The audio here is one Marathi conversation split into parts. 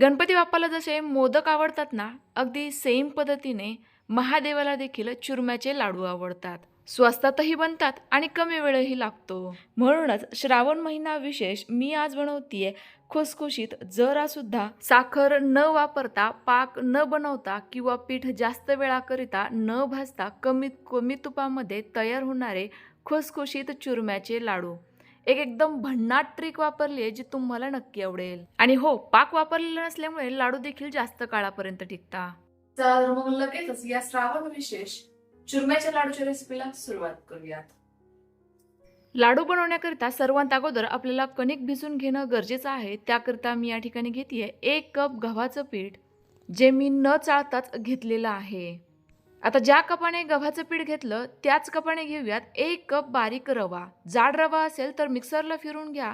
गणपती बाप्पाला जसे मोदक आवडतात ना अगदी सेम पद्धतीने महादेवाला देखील चुरम्याचे लाडू आवडतात. स्वस्तातही बनतात आणि कमी वेळही लागतो. म्हणूनच श्रावण महिना विशेष मी आज बनवतीये खुसखुशीत जरा सुद्धा साखर न वापरता पाक न बनवता किंवा पीठ जास्त वेळाकरिता न भाजता कमीत कमी तुपामध्ये तयार होणारे खुसखुशीत चुरम्याचे लाडू. एक एकदम भन्नाट ट्रिक वापरली आहे जी तुम्हाला नक्की आवडेल. आणि हो पाक वापरलेला नसल्यामुळे लाडू देखील जास्त काळापर्यंत टिकता. तर मग लगेचच या श्रावण विशेष चुरम्याच्या लाडूच्या रेसिपीला सुरुवात करूयात. लाडू बनवण्याकरिता सर्वात अगोदर आपल्याला कणिक भिजून घेणं गरजेचं आहे. त्याकरिता मी या ठिकाणी घेतेय एक कप गव्हाचं पीठ जे मी न चाळताच घेतलेलं आहे. आता ज्या कपाने गव्हाचं पीठ घेतलं त्याच कपाने घेऊयात एक कप बारीक रवा. जाड रवा असेल तर मिक्सरला फिरून घ्या.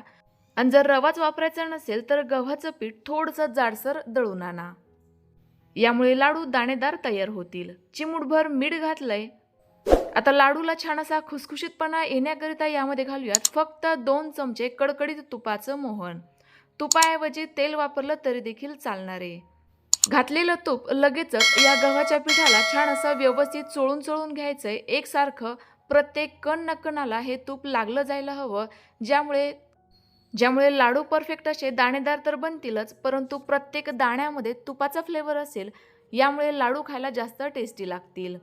आणि जर रवाच वापरायचा नसेल तर गव्हाचं पीठ थोडंसं जाडसर दळून आणा. यामुळे लाडू दाणेदार तयार होतील. चिमूटभर मीठ घातलंय. आता लाडूला छान असा खुसखुशीतपणा येण्याकरिता यामध्ये घालूयात फक्त दोन चमचे कडकडीत तुपाचं मोहन. तुपाऐवजी तेल वापरलं तरी देखील चालणार. आहे घातलेलं तूप लगेचच या गव्हाच्या पिठाला छान असं व्यवस्थित चोळून चोळून घ्यायचंय. एकसारखं प्रत्येक कण नकणाला हे तूप लागलं जायला हवं. ज्यामुळे ज्यामुळे लाडू परफेक्ट असे दाणेदार तर बनतीलच परंतु प्रत्येक दाण्यामध्ये तुपाचा फ्लेवर असेल यामुळे लाडू खायला जास्त टेस्टी लागतील.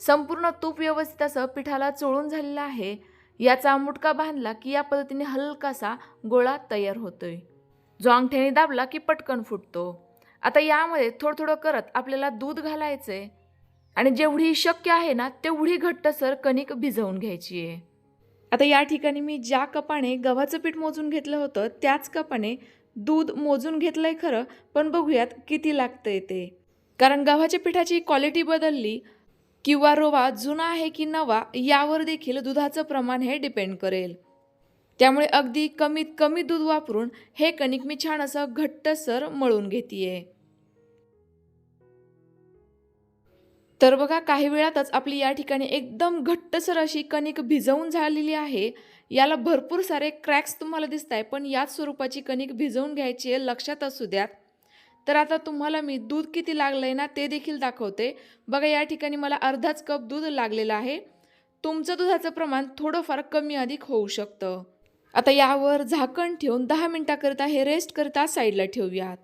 संपूर्ण तूप व्यवस्थित असं पिठाला चोळून झालेलं आहे. याचा मुटका बांधला की या पद्धतीने हलकासा गोळा तयार होतोय. जो अंगठ्याने दाबला की पटकन फुटतो. आता यामध्ये थोडं थोडं करत आपल्याला दूध घालायचं आहे आणि जेवढी शक्य आहे ना तेवढी घट्टसर कणिक भिजवून घ्यायची आहे. आता या ठिकाणी मी ज्या कपाने गव्हाचं पीठ मोजून घेतलं होतं त्याच कपाने दूध मोजून घेतलं आहे खरं पण बघूयात किती लागतं आहे ते. कारण गव्हाच्या पिठाची क्वालिटी बदलली किंवा रवा जुना आहे की नवा यावर देखील दुधाचं प्रमाण हे डिपेंड करेल. त्यामुळे अगदी कमीत कमी दूध वापरून हे कणिक मी छान असं घट्टसर मळून घेतीये. तर बघा काही वेळातच आपली या ठिकाणी एकदम घट्टसर अशी कणिक भिजवून झालेली आहे. याला भरपूर सारे क्रॅक्स तुम्हाला दिसत आहे पण याच स्वरूपाची कणिक भिजवून घ्यायची आहे लक्षात असू द्यात. तर आता तुम्हाला मी दूध किती लागलं आहे ना ते देखील दाखवते. बघा या ठिकाणी मला अर्धाच कप दूध लागलेलं आहे. तुमचं दुधाचं प्रमाण थोडंफार कमी अधिक होऊ शकतं. आता यावर झाकण ठेवून दहा मिनटाकरिता हे रेस्ट करता साईडला ठेवूयात.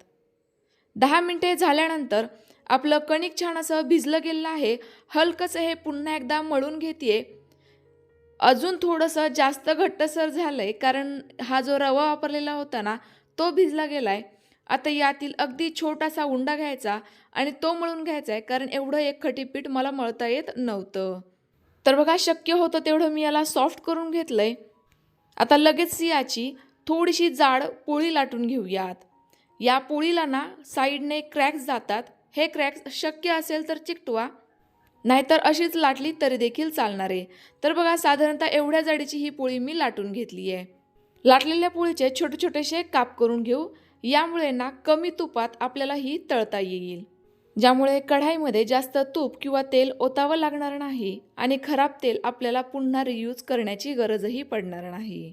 दहा मिनटे झाल्यानंतर आपलं कणिक छान असं भिजलं गेलेलं आहे. हलकंसं हे पुन्हा एकदा मळून घेते अजून थोडंसं जास्त घट्टसर झालं आहे कारण हा जो रवा वापरलेला होता ना तो भिजला गेला आहे आता यातील अगदी छोटासा उंडा घ्यायचा आणि तो मळून घ्यायचा आहे कारण एवढं एक खटीपीठ मला मळता येत नव्हतं. तर बघा शक्य होतं तेवढं मी याला सॉफ्ट करून घेतलं आहे आता लगेच याची थोडीशी जाड पोळी लाटून घेऊयात. या पोळीला ना साईडने क्रॅक्स जातात. हे क्रॅक्स शक्य असेल तर चिकटवा. नाहीतर अशीच लाटली तरी देखील चालणार. आहे तर बघा साधारणतः एवढ्या जाडीची ही पोळी मी लाटून घेतली आहे. लाटलेल्या पोळीचे छोटे छोटेसे काप करून घेऊ. यामुळे ना कमी तुपात आपल्याला ही तळता येईल. ज्यामुळे कढाईमध्ये जास्त तूप किंवा तेल ओतावं लागणार नाही आणि खराब तेल आपल्याला पुन्हा रियूज करण्याची गरजही पडणार नाही.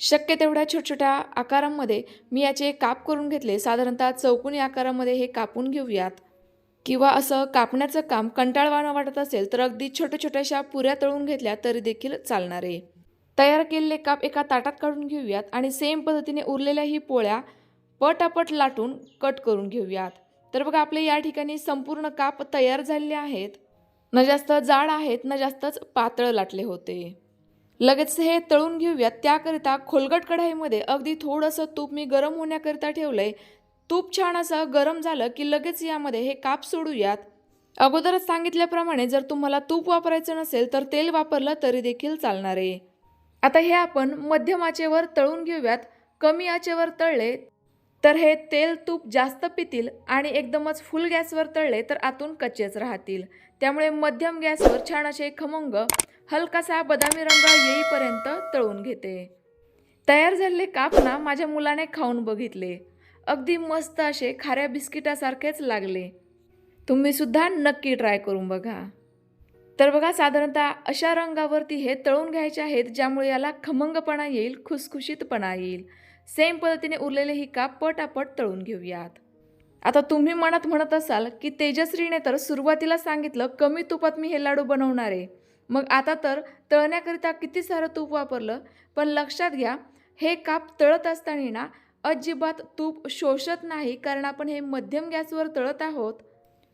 शक्य तेवढ्या छोट्या आकारांमध्ये मी याचे काप करून घेतले. साधारणतः चौकोनी आकारामध्ये हे कापून घेऊयात. किंवा असं कापण्याचं काम कंटाळवाणं वाटत असेल तर अगदी छोट्या छोट्याशा पुऱ्या तळून घेतल्या तरी देखील चालणार. आहे तयार केलेले काप एका ताटात काढून घेऊयात आणि सेम पद्धतीने उरलेल्या ही पोळ्या पटापट लाटून कट करून घेऊयात. तर बघा आपले या ठिकाणी संपूर्ण काप तयार झालेले आहेत. न जास्त जाड आहेत न जास्तच पातळ लाटले होते. लगेच हे तळून घेऊयात. त्याकरिता खोलगट कढाईमध्ये अगदी थोडंसं तूप मी गरम होण्याकरिता ठेवलंय. तूप छान असं गरम झालं की लगेच यामध्ये हे काप सोडूयात. अगोदरच सांगितल्याप्रमाणे जर तुम्हाला तूप वापरायचं नसेल तर तेल वापरलं तरी देखील चालणार आहे. आता हे आपण मध्यम आचेवर तळून घेऊयात. कमी आचेवर तळले तर हे तेल तूप जास्त पितील आणि एकदमच फुल गॅसवर तळले तर आतून कच्चेच राहतील. त्यामुळे मध्यम गॅसवर छान असे खमंग हलकासा बदामी रंग येईपर्यंत तळून घेते. तयार झालेले काप ना माझ्या मुलाने खाऊन बघितले. अगदी मस्त असे खाऱ्या बिस्किटासारखेच लागले. तुम्ही सुद्धा नक्की ट्राय करून बघा. तर बघा साधारणतः अशा रंगावरती हे तळून घ्यायचे आहेत ज्यामुळे याला खमंगपणा येईल खुसखुशीतपणा येईल. सेम पद्धतीने उरलेले ही काप पटापट तळून घेऊयात. आता तुम्ही मनात म्हणत असाल की तेजश्रीने तर सुरुवातीला सांगितलं कमी तुपात मी हे लाडू बनवणार आहे. मग आता तर तळण्याकरिता किती सारं तूप वापरलं? पण लक्षात घ्या हे काप तळत असताना ना अजिबात तूप शोषत नाही कारण आपण हे मध्यम गॅसवर तळत आहोत.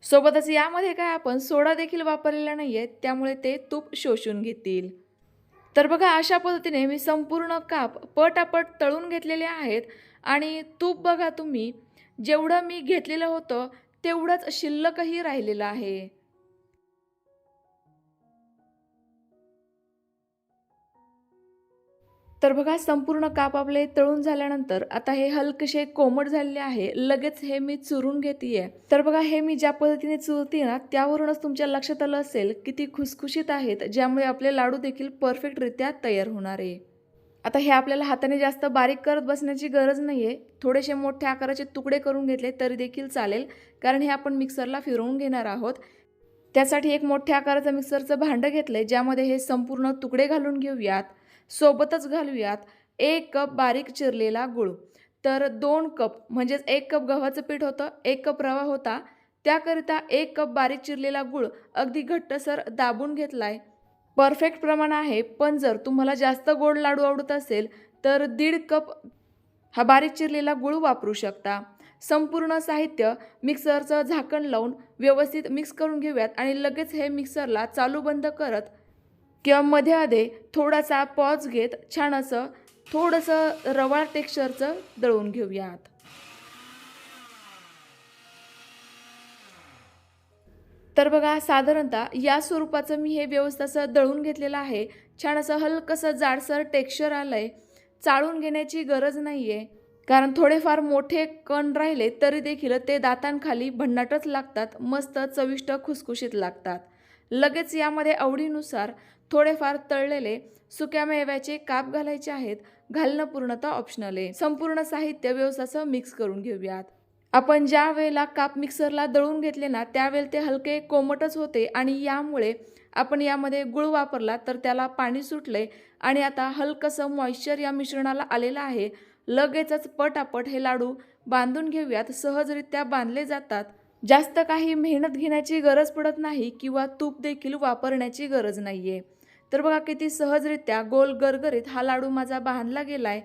सोबतच यामध्ये काय आपण सोडा देखील वापरलेला नाही आहे त्यामुळे ते तूप शोषून घेतील. तर बघा अशा पद्धतीने मी संपूर्ण काप पटापट तळून घेतलेले आहेत. आणि तूप बघा तुम्ही जेवढं मी घेतलेलं होतं तेवढंच शिल्लकही राहिलेलं आहे. तर बघा संपूर्ण काप आपले तळून झाल्यानंतर आता हे हलकसे कोमट झालेले आहे. लगेच हे मी चुरून घेते तर बघा हे मी ज्या पद्धतीने चुरते ना त्यावरूनच तुमच्या लक्षात आलं असेल किती खुसखुशीत आहेत ज्यामुळे आपले लाडू देखील परफेक्टरित्या तयार होणार आहे. आता हे आपल्याला हाताने जास्त बारीक करत बसण्याची गरज नाही आहे थोडेसे मोठ्या आकाराचे तुकडे करून घेतले तरी देखील चालेल कारण हे आपण मिक्सरला फिरवून घेणार आहोत. त्यासाठी एक मोठ्या आकाराचं मिक्सरचं भांडं घेतलं आहे ज्यामध्ये हे संपूर्ण तुकडे घालून घेऊयात. सोबतच घालूयात एक कप बारीक चिरलेला गूळ. तर दोन कप म्हणजेच एक कप गव्हाचं पीठ होतं एक कप रवा होता. त्याकरिता एक कप बारीक चिरलेला गूळ अगदी घट्टसर दाबून घेतला आहे परफेक्ट प्रमाण आहे पण जर तुम्हाला जास्त गोड लाडू आवडत असेल तर दीड कप हा बारीक चिरलेला गूळ वापरू शकता. संपूर्ण साहित्य मिक्सरचं झाकण लावून व्यवस्थित मिक्स करून घेऊयात आणि लगेच हे मिक्सरला चालू बंद करत किंवा मध्ये मध्ये थोडासा पॉज घेत छान असं थोडंसं रवाळ टेक्स्चरचं दळून घेऊयात. तर बघा साधारणतः या स्वरूपाचं मी हे व्यवस्थित असं दळून घेतलेलं आहे. छान असं हलकसं जाडसर टेक्स्चर आलं आहे चाळून घेण्याची गरज नाही आहे कारण थोडेफार मोठे कण राहिले तरी देखील ते दातांखाली भन्नाटच लागतात मस्त चविष्ट खुसखुशीत लागतात. लगेच यामध्ये आवडीनुसार थोडेफार तळलेले सुक्या मेव्याचे काप घालायचे आहेत. घालणं पूर्णतः ऑप्शनल आहे. संपूर्ण साहित्य व्यवस्थाचं मिक्स करून घेऊयात. आपण ज्या वेळेला काप मिक्सरला दळून घेतले ना त्यावेळेला ते हलके कोमटच होते आणि यामुळे आपण यामध्ये गुळ वापरला तर त्याला पाणी सुटले आणि आता हलकंसं मॉइश्चर या मिश्रणाला आलेलं आहे. लगेचच पटापट हे लाडू बांधून घेऊयात. सहजरित्या बांधले जातात. जास्त काही मेहनत घेण्याची गरज पडत नाही किंवा तूप देखील वापरण्याची गरज नाही आहे तर बघा किती सहजरित्या गोल गरगरीत हा लाडू माझा बांधला गेला आहे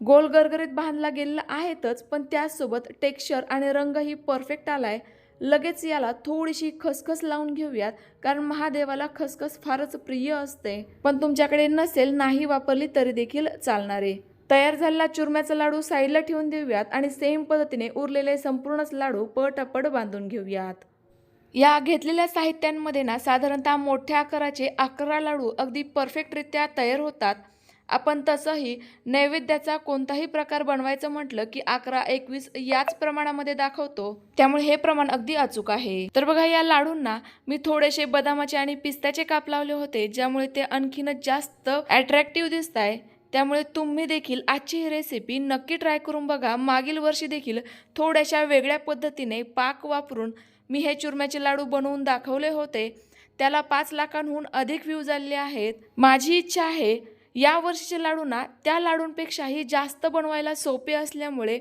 गोल गरगरीत बांधला गेलेला आहेतच पण त्याचसोबत टेक्स्चर आणि रंगही परफेक्ट आलाय. लगेच याला थोडीशी खसखस लावून घेऊयात कारण महादेवाला खसखस फारच प्रिय असते. पण तुमच्याकडे नसेल नाही वापरली तरी देखील चालणारे. तयार झालेला चुरम्याचा लाडू साईडला ठेवून देऊयात आणि सेम पद्धतीने उरलेले संपूर्णच लाडू पटापट बांधून घेऊयात. या घेतलेल्या साहित्यांमध्ये ना साधारणतः मोठ्या आकाराचे अकरा लाडू अगदी परफेक्टरित्या तयार होतात. आपण तसंही नैवेद्याचा कोणताही प्रकार बनवायचं म्हटलं की अकरा एकवीस याच प्रमाणामध्ये दाखवतो. त्यामुळे हे प्रमाण अगदी अचूक आहे. तर बघा या लाडूंना मी थोडेसे बदामाचे आणि पिस्त्याचे काप लावले होते ज्यामुळे ते आणखीनच जास्त अट्रॅक्टिव्ह दिसत आहे त्यामुळे तुम्ही देखील आजची ही रेसिपी नक्की ट्राय करून बघा. मागील वर्षी देखील थोड्याशा वेगळ्या पद्धतीने पाक वापरून मी हे चुरम्याचे लाडू बनवून दाखवले होते. त्याला पाच लाखांहून अधिक व्ह्यूज आलेले आहेत. माझी इच्छा आहे या वर्षीचे लाडू ना त्या लाडूंपेक्षाही जास्त बनवायला सोपे असल्यामुळे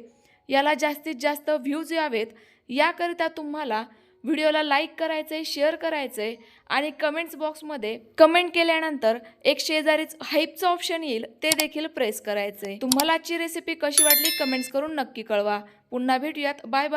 याला जास्तीत जास्त व्ह्यूज यावेत. याकरिता तुम्हाला व्हिडिओला लाईक करायचं आहे शेअर करायचं आहे आणि कमेंट्स बॉक्समध्ये कमेंट केल्यानंतर एक शेजारीच हाईपचं ऑप्शन येईल ते देखील प्रेस करायचं आहे तुम्हाला आजची रेसिपी कशी वाटली कमेंट्स करून नक्की कळवा. पुन्हा भेटूयात. Bye bye.